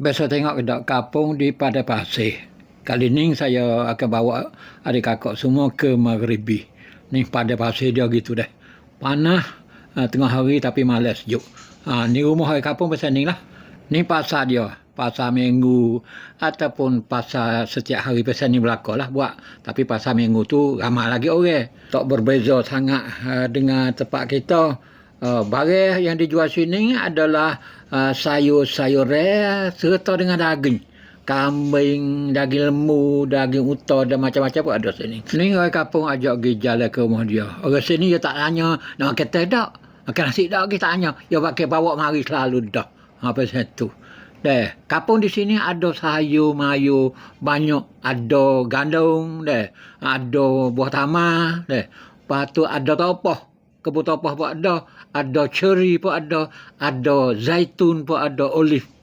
biasa tengok kedok kapung di pada pasir. Kali ni saya akan bawa adik kakak semua ke Maghribi. Ni pada pasir dia gitu dah. Panas uh, tengah hari tapi malas sejuk. Ha, ni rumah adik kapung pasal ni lah. Ni pasar dia. Pasar minggu ataupun pasar setiap hari pasal ni berlaku lah buat. Tapi pasar minggu tu ramai lagi orang. Tak berbeza sangat uh, dengan tempat kita. Uh, barang yang dijual sini adalah uh, sayur-sayur rare serta dengan daging. Kambing, daging lembu, daging uta dan macam-macam pun ada sini. Ni orang kampung ajak pergi jalan ke rumah dia. Orang sini dia tak tanya nak makan teh tak. Makan nasi tak kita tanya. Dia pakai bawa mari selalu dah. Apa satu. Deh, kampung di sini ada sayur mayu banyak, ada gandum deh, ada buah tamar deh. Lepas tu ada topoh, kebun topoh pun ada, ada ceri pun ada, ada zaitun pun ada, olive